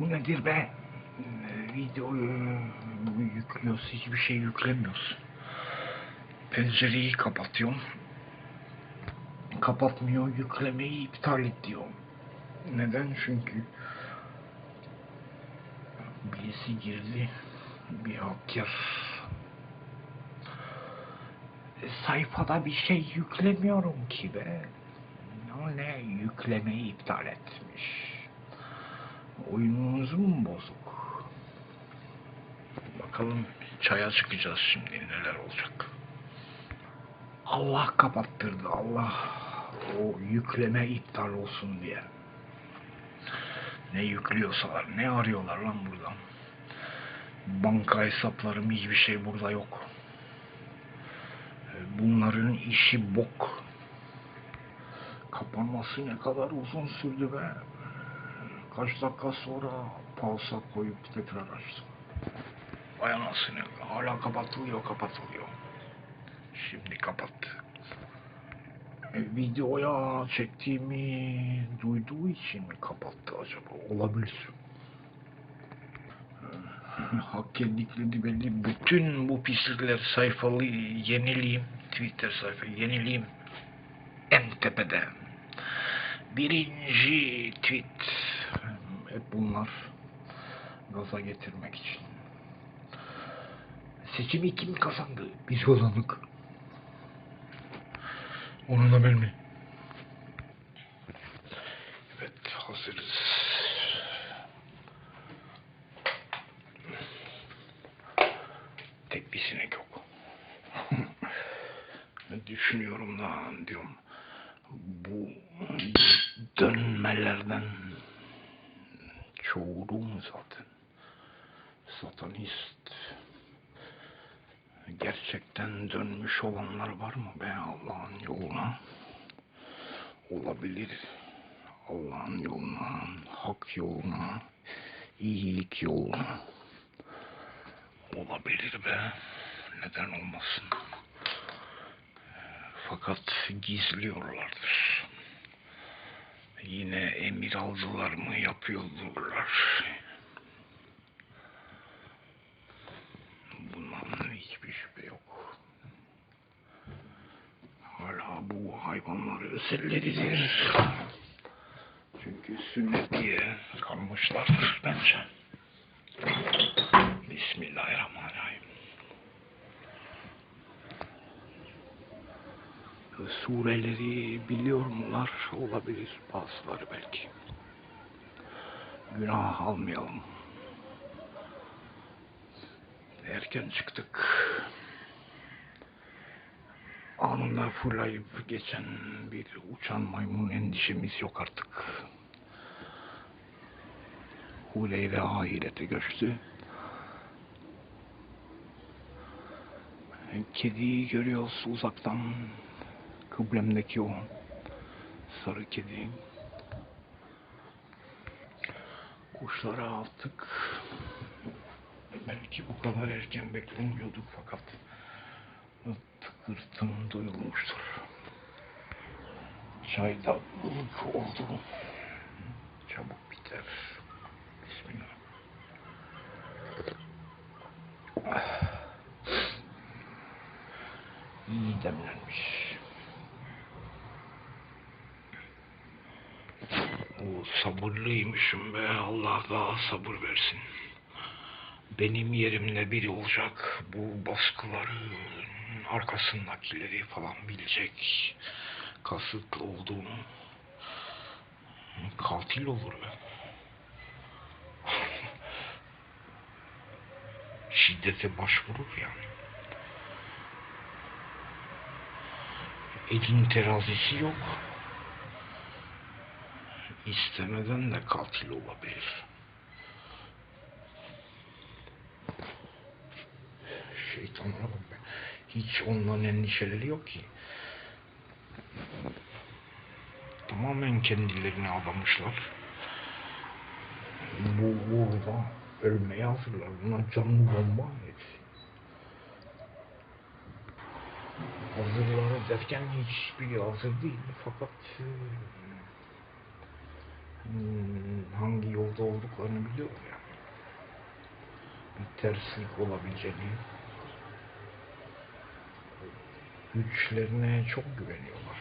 Bu nedir be? Ee, Videoyu yüklüyoruz, hiçbir şey yüklemiyoruz. Pencereyi kapatıyorum. Kapatmıyor, yüklemeyi iptal et diyor. Neden? Çünkü birisi girdi, bir hacker. E, Sayfada bir şey yüklemiyorum ki be. Ne? Yüklemeyi iptal etmiş. Oyununuz mu bozuk? Bakalım çaya çıkacağız şimdi neler olacak. Allah kapattırdı Allah. O yükleme iptal olsun diye. Ne yüklüyorsalar, ne arıyorlar lan buradan. Banka hesaplarım hiçbir şey burada yok. Bunların işi bok. Kapanması ne kadar uzun sürdü be. Kaç dakika sonra pausa koyup tekrar açtım. Vay anasını. Hala kapatılıyor kapatılıyor. Şimdi kapattı. E, videoya çektiğimi duyduğu için mi kapattı acaba? Olabilir. Hak yedikleri belli. Bütün bu pislikler sayfalı yenileyim. Twitter sayfa yenileyim. En tepede. Birinci tweet. Hep bunlar gaza getirmek için. Seçimi kim kazandı? Biz kazandık. Onu da ben mi? Evet hazırız. Tek bir sinek yok. Düşünüyorum da diyorum. Bu dönmelerden çoğu Rum zaten. Satanist. Gerçekten dönmüş olanlar var mı be Allah'ın yoluna? Olabilir. Allah'ın yoluna, hak yoluna, iyilik yoluna. Olabilir be. Neden olmasın? Fakat gizliyorlardır. Yine emir aldılar mı yapıyordurlar. Bundan hiçbir şüphe yok. Hala bu özelleridir. Çünkü sünnet diye kalmışlardır bence. Bismillahirrahmanirrahim. Sureleri biliyor mular? Olabilir bazıları belki. Günah almayalım. Erken çıktık. Anında fırlayıp geçen bir uçan maymun endişemiz yok artık. Huleyre ahirete göçtü. Kediyi görüyoruz uzaktan. Kıblemdeki o sarı kedi. Kuşlara attık. Belki bu kadar erken beklemiyorduk fakat tıkırtım duyulmuştur. Çay da ılık oldu. Çabuk biter. Bismillah. İyi demlenmiş. O sabırlıymışım be. Allah daha sabır versin. Benim yerimde biri olacak. Bu baskıların arkasındakileri falan bilecek. Kasıtlı olduğunu. Katil olur be. Şiddete başvurur yani. Elin terazisi yok. İstemeden de katil olabilir. Şeytanlara. Hiç ondan endişeleri yok ki. Tamamen kendilerini adamışlar. Bu uğurda ölmeye hazırlar. Buna canlı bomba hepsi. Hazırlar derken hiçbiri hazır değil. Fakat hmm, hangi yolda olduklarını biliyor ya. Bir terslik olabileceğini. Güçlerine çok güveniyorlar.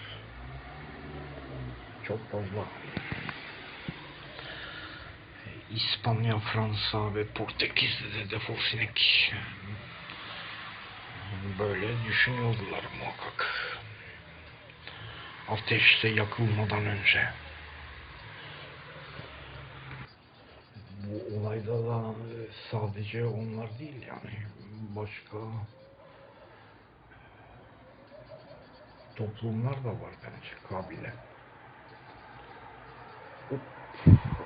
Çok fazla. İspanya, Fransa ve Portekiz'de de defol sinek. Böyle düşünüyordular muhakkak. Ateşte yakılmadan önce. Bu olayda da sadece onlar değil yani başka toplumlar da var bence kabile. Hop,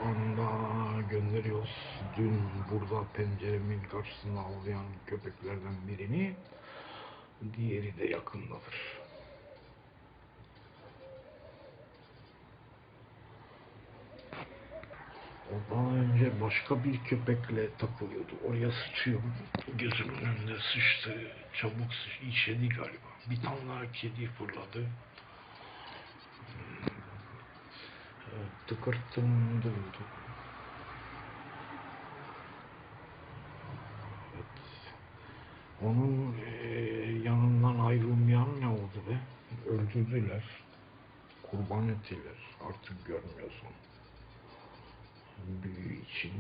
anda gönderiyoruz. Dün burada penceremin karşısında avlayan köpeklerden birini, diğeri de yakındadır. Ondan önce başka bir köpekle takılıyordu. Oraya sıçıyor. Gözümün önünde sıçtı. Çabuk sıç, işedi galiba. Bir tane daha kedi fırladı. Evet, Tıkırttım durdu. Evet. Onun eee, yanından ayrılmayan ne oldu be? Öldürdüler. Kurban ettiler. Artık görmüyorsun büyü için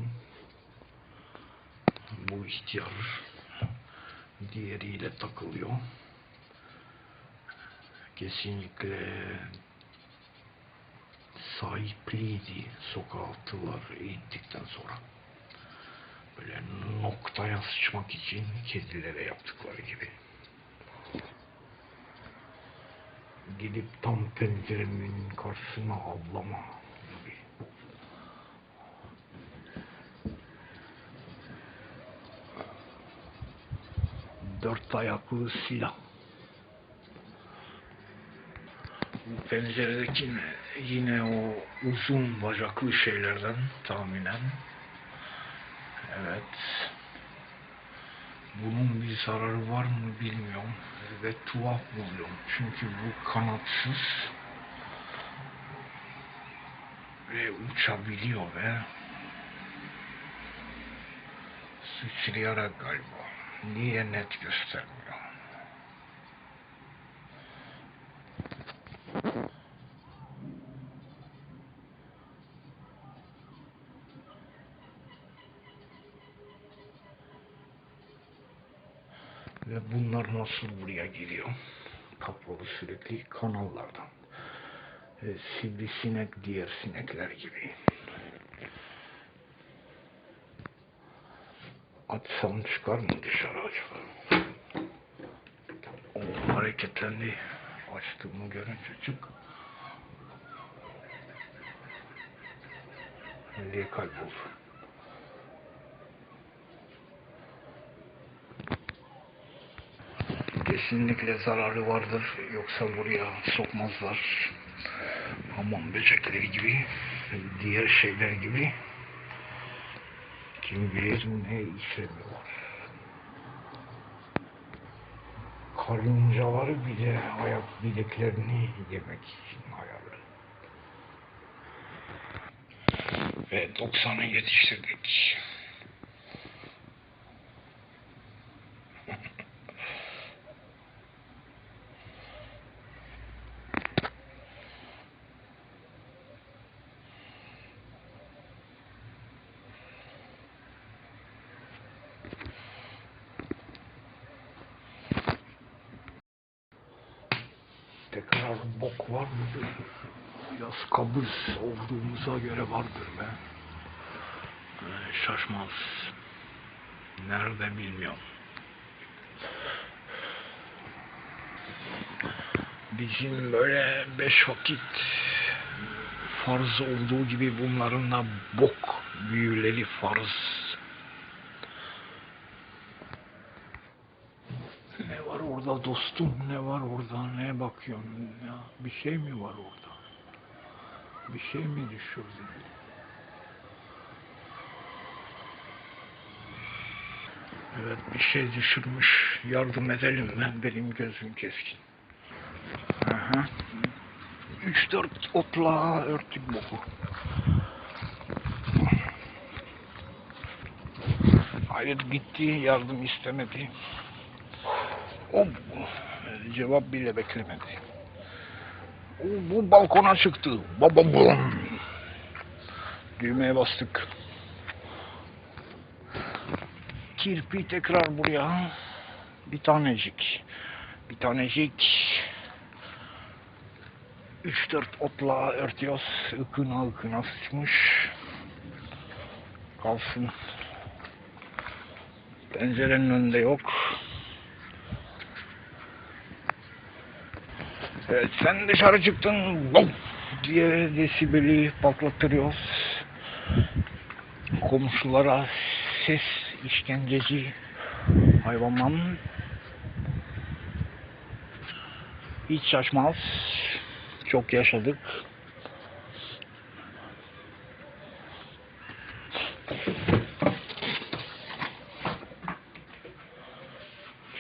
bu ihtiyar diğeriyle takılıyor. Kesinlikle sahipliydi sokağa attılar eğittikten sonra. Böyle noktaya sıçmak için kedilere yaptıkları gibi. Gidip tam penceremin karşısına avlama gibi. Dört ayaklı silah. Penceredeki ne? yine o uzun bacaklı şeylerden tahminen. Evet. Bunun bir zararı var mı bilmiyorum ve tuhaf buluyorum. Çünkü bu kanatsız ve uçabiliyor ve sıçrayarak galiba. Niye net göstermiyor? Ve bunlar nasıl buraya geliyor? Kapalı sürekli kanallardan. E, sivrisinek diğer sinekler gibi. Atsam çıkar mı dışarı acaba? O hareketlendi. Açtığımı görünce çık. Nereye kayboldu? Kesinlikle zararı vardır. Yoksa buraya sokmazlar. Hamam böcekleri gibi, diğer şeyler gibi. Bilir ne işlemiyorlar. Karıncaları bile ayak bileklerini yemek için ayarlı. Ve 90'ı yetiştirdik. Bok var mıdır? Biraz kabız olduğumuza göre vardır be. Şaşmaz. Nerede bilmiyorum. Bizim böyle beş vakit farz olduğu gibi bunların da bok büyüleri farz. orada dostum ne var orada ne bakıyorsun ya? Bir şey mi var orada? Bir şey mi düşürdün? Evet bir şey düşürmüş. Yardım edelim ben benim gözüm keskin. Aha. Üç dört opla örtük boku. Hayır gitti yardım istemedi. O cevap bile beklemedi. O, bu balkona çıktı. Baba bum. Düğmeye bastık. Kirpi tekrar buraya. Bir tanecik. Bir tanecik. 3-4 otla örtüyoruz. Ikına ıkına sıçmış. Kalsın. Pencerenin önünde yok. Evet, sen dışarı çıktın bom diye desibeli patlatıyoruz. Komşulara ses işkenceci hayvandan hiç şaşmaz. Çok yaşadık.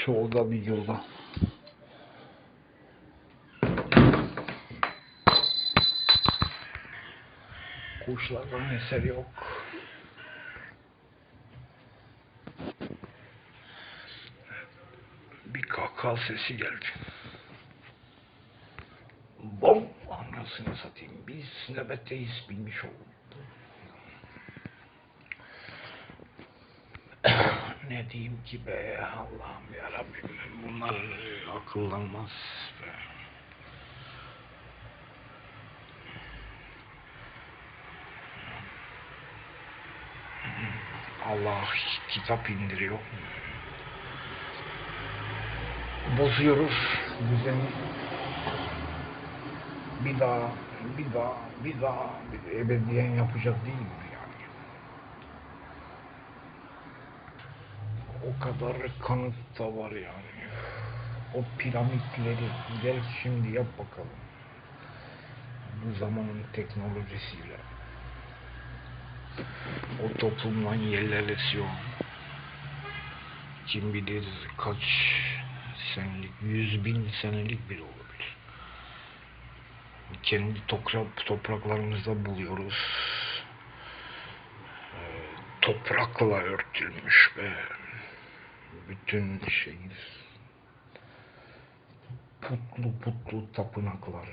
Çoğu da videoda. Kuşlardan eser yok. Bir kakal sesi geldi. Bom! Anasını satayım. Biz nöbetteyiz bilmiş oldum. ne diyeyim ki be Allah'ım yarabbim bunlar akıllanmaz be. Allah kitap indiriyor. Bozuyoruz düzeni. Bir daha, bir daha, bir daha ebediyen yapacak değil mi yani? O kadar kanıt da var yani. O piramitleri gel şimdi yap bakalım. Bu zamanın teknolojisiyle. O toplumdan yerleşiyor. Kim bilir kaç senelik, yüz bin senelik bile olabilir. Kendi toprak, topraklarımızda buluyoruz. Ee, toprakla örtülmüş ve bütün şeyiz. Putlu putlu tapınaklar.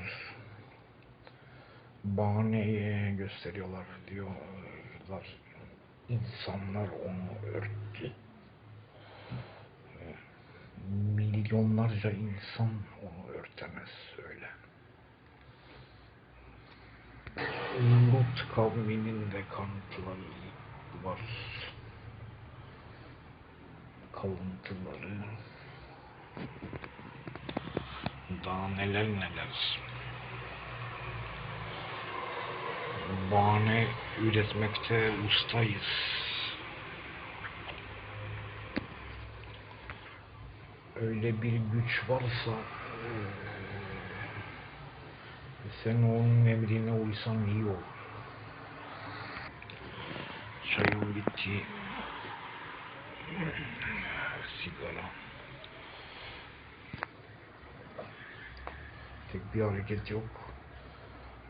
Bahaneye gösteriyorlar diyorlar. İnsanlar onu örttü. Milyonlarca insan onu örtemez öyle. Lut kavminin de kanıtları var. Kalıntıları. Daha neler neler. Bahane üretmekte ustayız. Öyle bir güç varsa eee, sen onun emrine uysan iyi olur. Çayım bitti. Sigara. Tek bir hareket yok.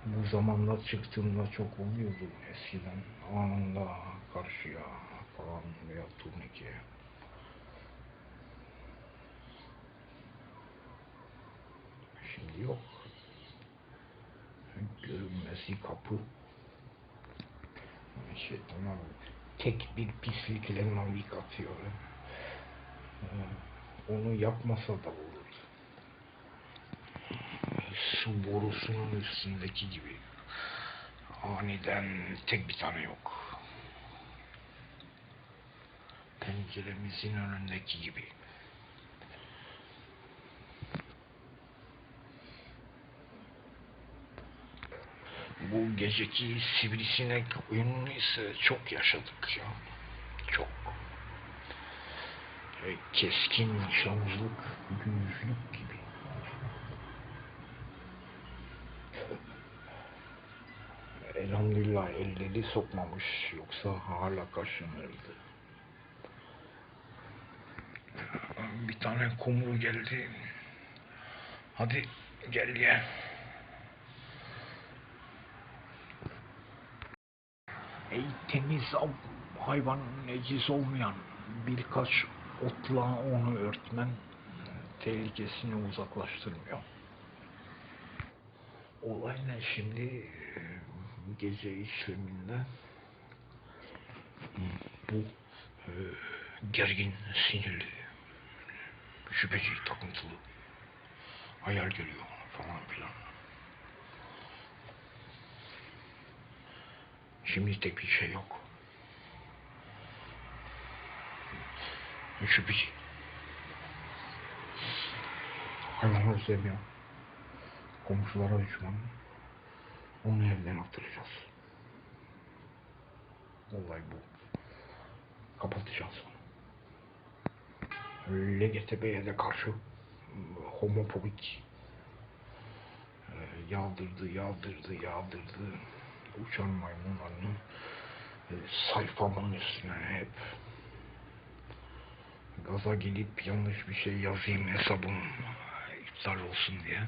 Bu zamanda çıktığımda çok oluyordu eskiden. Anında karşıya falan veya turnike. Şimdi yok. Görünmesi kapı. Şeytana tek bir pislikle navik atıyor. Ee, Onu yapmasa da olur. Su borusunun üstündeki gibi. Aniden tek bir tane yok. Penceremizin önündeki gibi. Bu geceki sivrisinek oyununu ise çok yaşadık ya. Çok. Keskin nişancılık, güçlük gibi. Elhamdülillah elleri sokmamış yoksa hala kaşınırdı. Bir tane kumru geldi. Hadi gel ye. Ey temiz av, hayvan necis olmayan birkaç otla onu örtmen tehlikesini uzaklaştırmıyor. Olay ne şimdi? Gece işleminde bu e, gergin, sinirli, şüpheci, takıntılı, hayal görüyor falan filan. Şimdi tek bir şey yok. Şüpheci. Hayvanları sevmiyor. Komşulara düşman. Onu evden attıracağız. Olay bu. Kapatacağız onu. LGTB'ye de karşı homofobik e, yağdırdı, yağdırdı, yağdırdı. Uçan maymunlarını e, sayfamın üstüne hep gaza gelip yanlış bir şey yazayım hesabım iptal olsun diye.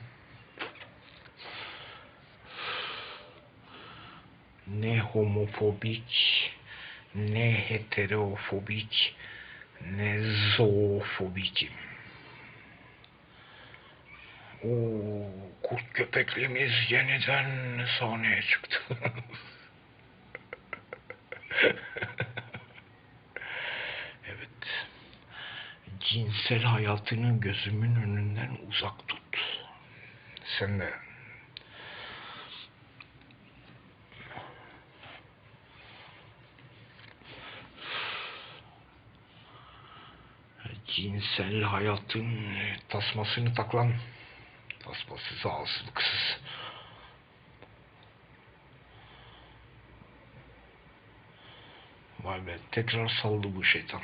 Ne homofobik, ne heterofobik, ne zoofobikim. O kurt köpeklimiz yeniden sahneye çıktı. evet. Cinsel hayatını gözümün önünden uzak tut. Sen de cinsel hayatın tasmasını taklan. Tasmasız ağızlıksız. Vay be tekrar saldı bu şeytan.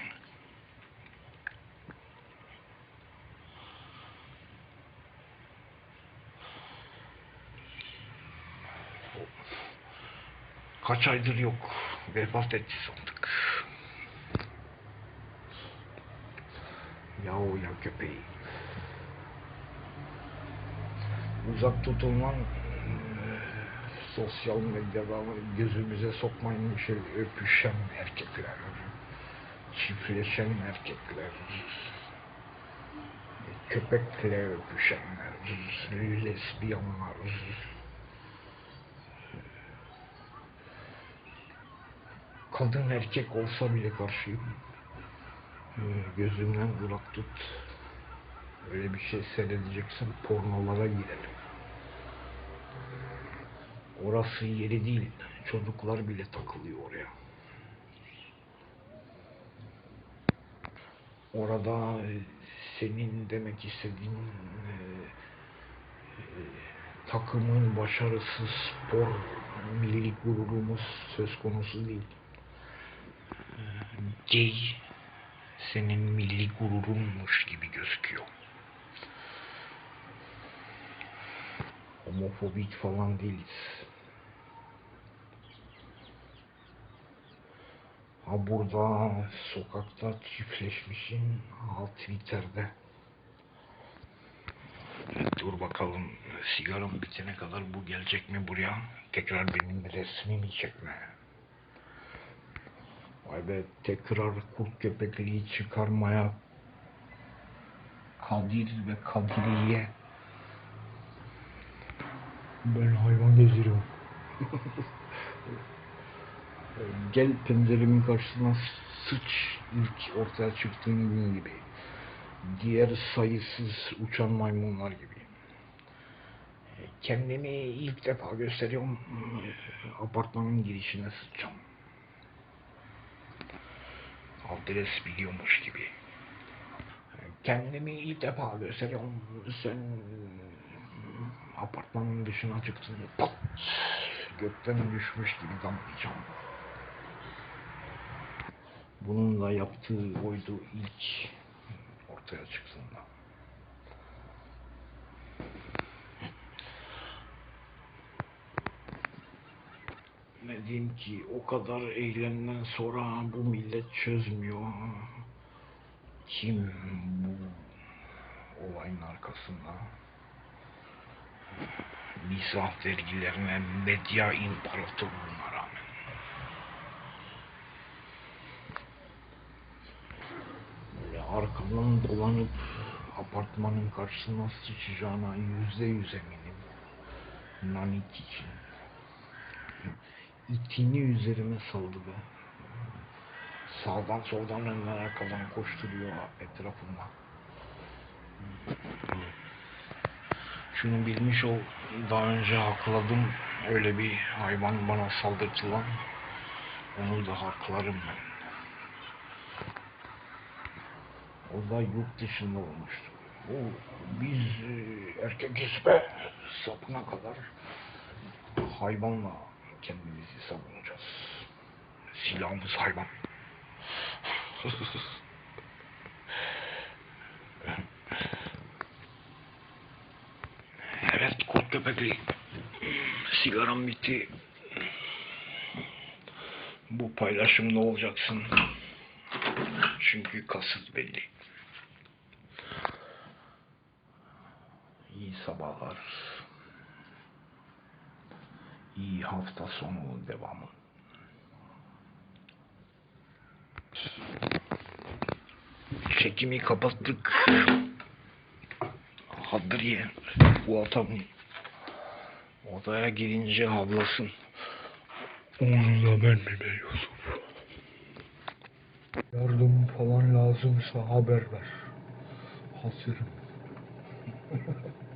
Kaç aydır yok. Vefat etti sandık. Yahu ya köpeği. Eee, sosyal medyada gözümüze sokmayın şey öpüşen erkekler, çiftleşen erkekler, köpekle öpüşenler, lesbiyanlar, kadın erkek olsa bile karşıyım. Ee, Gözümden uzak tut. Öyle bir şey seyredeceksin pornolara girelim. Orası yeri değil. Çocuklar bile takılıyor oraya. Orada e, senin demek istediğin e, e, takımın başarısı spor millilik gururumuz söz konusu değil. E, Gay senin milli gururunmuş gibi gözüküyor. Homofobik falan değiliz. Ha burada sokakta çiftleşmişin ha Twitter'de. Dur bakalım sigaram bitene kadar bu gelecek mi buraya? Tekrar benim resmimi çekme. Vay be tekrar kurt köpekliği çıkarmaya Kadir ve Kadiriye ben hayvan gezdiriyorum. Gel penceremin karşısına sıç ilk ortaya çıktığın gün gibi. Diğer sayısız uçan maymunlar gibi. Kendimi ilk defa gösteriyorum. Apartmanın girişine sıçacağım adres biliyormuş gibi. Kendimi ilk defa gösteriyorum. Sen apartmanın dışına çıktın. Pat! Gökten düşmüş gibi damlayacağım. Bunun da yaptığı oydu ilk ortaya çıktığında. Diyeyim ki o kadar eylemden sonra bu millet çözmüyor. Kim bu olayın arkasında? Mizah vergilerine, medya imparatorluğuna rağmen. arkamdan dolanıp apartmanın karşısına sıçacağına yüzde yüz eminim. Nanik için. İtini üzerime saldı be. Sağdan soldan önden arkadan koşturuyor etrafımda. Şunu bilmiş ol, daha önce hakladım. Öyle bir hayvan bana saldırtılan. Onu da haklarım ben. O da yurt dışında olmuştu. O, biz e, erkekiz be sapına kadar hayvanla kendimizi savunacağız. Silahımız hayvan. evet kurt köpekli. Sigaram bitti. Bu paylaşımda olacaksın. Çünkü kasıt belli. İyi sabahlar. İyi hafta sonu devamı. Çekimi kapattık. Hadriye bu adamın odaya girince havlasın. Onu da ben mi Yusuf? Yardım falan lazımsa haber ver. Hazırım.